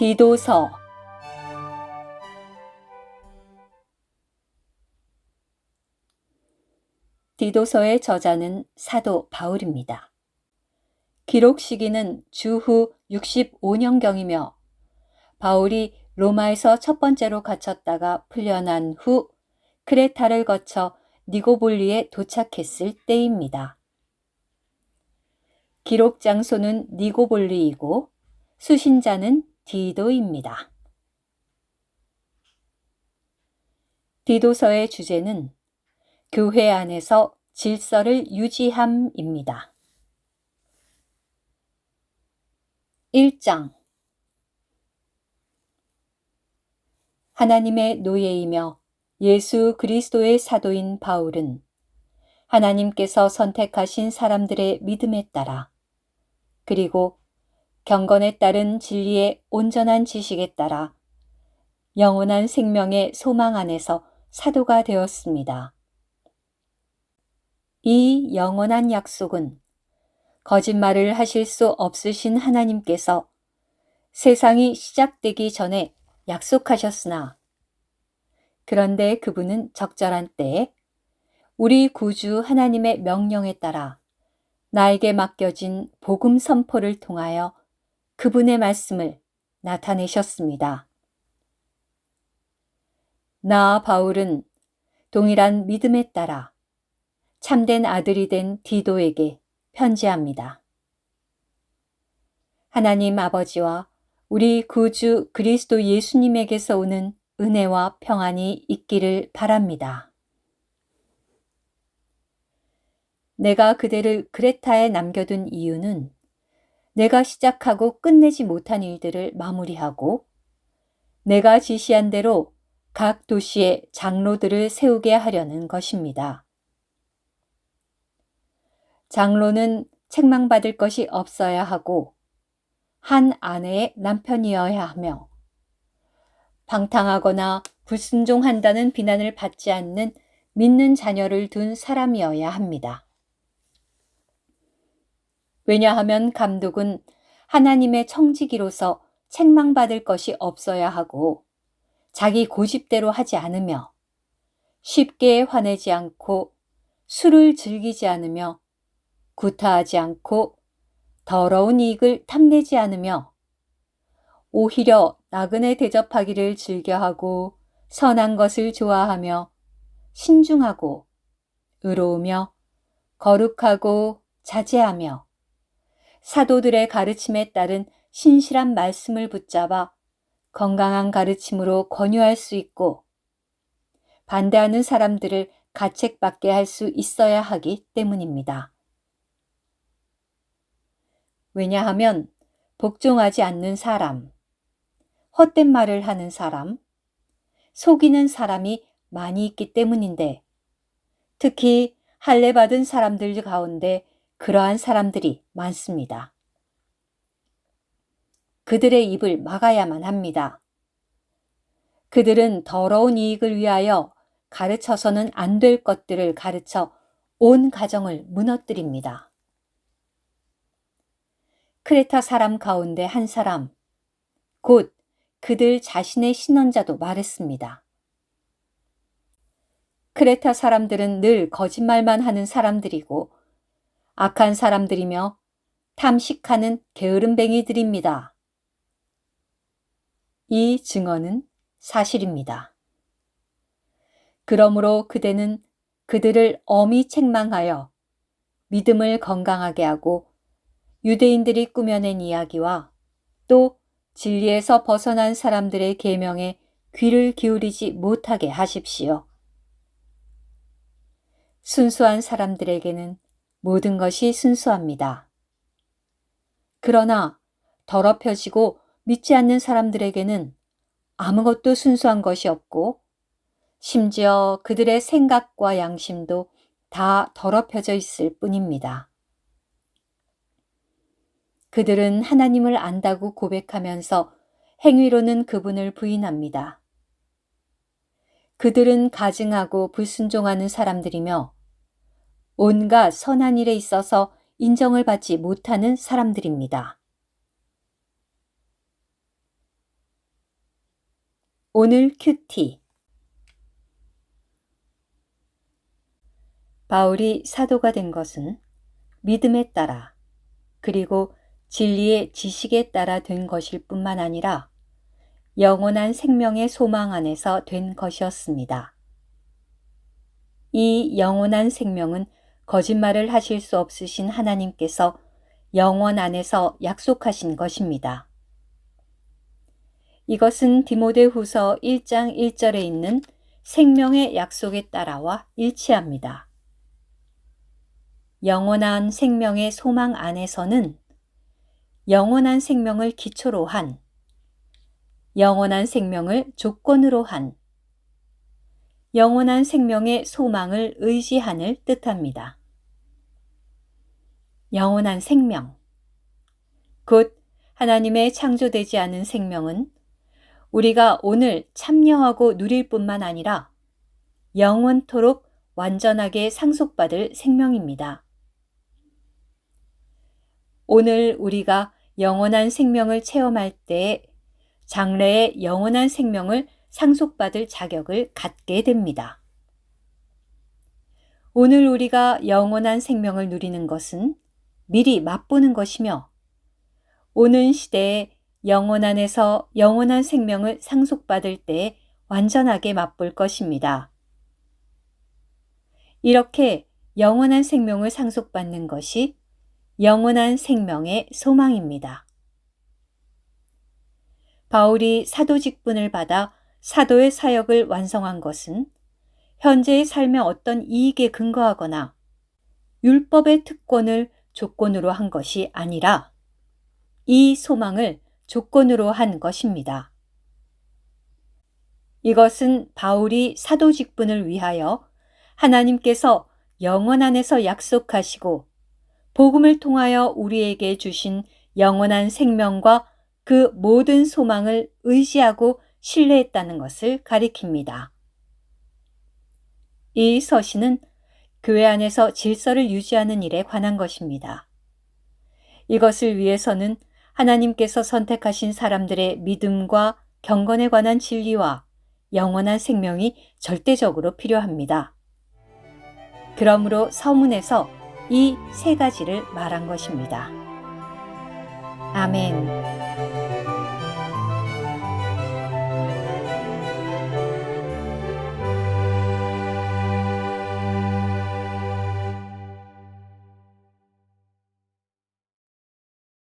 디도서 디도서의 저자는 사도 바울입니다. 기록 시기는 주후 65년경이며 바울이 로마에서 첫 번째로 갇혔다가 풀려난 후 크레타를 거쳐 니고볼리에 도착했을 때입니다. 기록 장소는 니고볼리이고 수신자는 디도입니다. 디도서의 주제는 교회 안에서 질서를 유지함입니다. 1장 하나님의 노예이며 예수 그리스도의 사도인 바울은 하나님께서 선택하신 사람들의 믿음에 따라 그리고 경건에 따른 진리의 온전한 지식에 따라 영원한 생명의 소망 안에서 사도가 되었습니다. 이 영원한 약속은 거짓말을 하실 수 없으신 하나님께서 세상이 시작되기 전에 약속하셨으나 그런데 그분은 적절한 때에 우리 구주 하나님의 명령에 따라 나에게 맡겨진 복음 선포를 통하여 그분의 말씀을 나타내셨습니다. 나 바울은 동일한 믿음에 따라 참된 아들이 된 디도에게 편지합니다. 하나님 아버지와 우리 구주 그리스도 예수님에게서 오는 은혜와 평안이 있기를 바랍니다. 내가 그대를 그레타에 남겨둔 이유는 내가 시작하고 끝내지 못한 일들을 마무리하고 내가 지시한 대로 각 도시에 장로들을 세우게 하려는 것입니다. 장로는 책망받을 것이 없어야 하고 한 아내의 남편이어야 하며 방탕하거나 불순종한다는 비난을 받지 않는 믿는 자녀를 둔 사람이어야 합니다. 왜냐하면 감독은 하나님의 청지기로서 책망받을 것이 없어야 하고 자기 고집대로 하지 않으며 쉽게 화내지 않고 술을 즐기지 않으며 구타하지 않고 더러운 이익을 탐내지 않으며 오히려 나그네 대접하기를 즐겨하고 선한 것을 좋아하며 신중하고 의로우며 거룩하고 자제하며 사도들의 가르침에 따른 신실한 말씀을 붙잡아 건강한 가르침으로 권유할 수 있고 반대하는 사람들을 가책받게 할 수 있어야 하기 때문입니다. 왜냐하면 복종하지 않는 사람, 헛된 말을 하는 사람, 속이는 사람이 많이 있기 때문인데 특히 할례 받은 사람들 가운데 그러한 사람들이 많습니다. 그들의 입을 막아야만 합니다. 그들은 더러운 이익을 위하여 가르쳐서는 안 될 것들을 가르쳐 온 가정을 무너뜨립니다. 크레타 사람 가운데 한 사람, 곧 그들 자신의 신원자도 말했습니다. 크레타 사람들은 늘 거짓말만 하는 사람들이고 악한 사람들이며 탐식하는 게으름뱅이들입니다. 이 증언은 사실입니다. 그러므로 그대는 그들을 엄히 책망하여 믿음을 건강하게 하고 유대인들이 꾸며낸 이야기와 또 진리에서 벗어난 사람들의 계명에 귀를 기울이지 못하게 하십시오. 순수한 사람들에게는 모든 것이 순수합니다. 그러나 더럽혀지고 믿지 않는 사람들에게는 아무것도 순수한 것이 없고 심지어 그들의 생각과 양심도 다 더럽혀져 있을 뿐입니다. 그들은 하나님을 안다고 고백하면서 행위로는 그분을 부인합니다. 그들은 가증하고 불순종하는 사람들이며 온갖 선한 일에 있어서 인정을 받지 못하는 사람들입니다. 오늘 큐티 바울이 사도가 된 것은 믿음에 따라 그리고 진리의 지식에 따라 된 것일 뿐만 아니라 영원한 생명의 소망 안에서 된 것이었습니다. 이 영원한 생명은 거짓말을 하실 수 없으신 하나님께서 영원 안에서 약속하신 것입니다. 이것은 디모데 후서 1장 1절에 있는 생명의 약속에 따라와 일치합니다. 영원한 생명의 소망 안에서는 영원한 생명을 기초로 한, 영원한 생명을 조건으로 한, 영원한 생명의 소망을 의지한을 뜻합니다. 영원한 생명. 곧 하나님의 창조되지 않은 생명은 우리가 오늘 참여하고 누릴 뿐만 아니라 영원토록 완전하게 상속받을 생명입니다. 오늘 우리가 영원한 생명을 체험할 때 장래의 영원한 생명을 상속받을 자격을 갖게 됩니다. 오늘 우리가 영원한 생명을 누리는 것은 미리 맛보는 것이며 오는 시대에 영원 안에서 영원한 생명을 상속받을 때 완전하게 맛볼 것입니다. 이렇게 영원한 생명을 상속받는 것이 영원한 생명의 소망입니다. 바울이 사도 직분을 받아 사도의 사역을 완성한 것은 현재의 삶의 어떤 이익에 근거하거나 율법의 특권을 조건으로 한 것이 아니라 이 소망을 조건으로 한 것입니다. 이것은 바울이 사도 직분을 위하여 하나님께서 영원 안에서 약속하시고 복음을 통하여 우리에게 주신 영원한 생명과 그 모든 소망을 의지하고 신뢰했다는 것을 가리킵니다. 이 서신은 교회 안에서 질서를 유지하는 일에 관한 것입니다. 이것을 위해서는 하나님께서 선택하신 사람들의 믿음과 경건에 관한 진리와 영원한 생명이 절대적으로 필요합니다. 그러므로 서문에서 이 세 가지를 말한 것입니다. 아멘.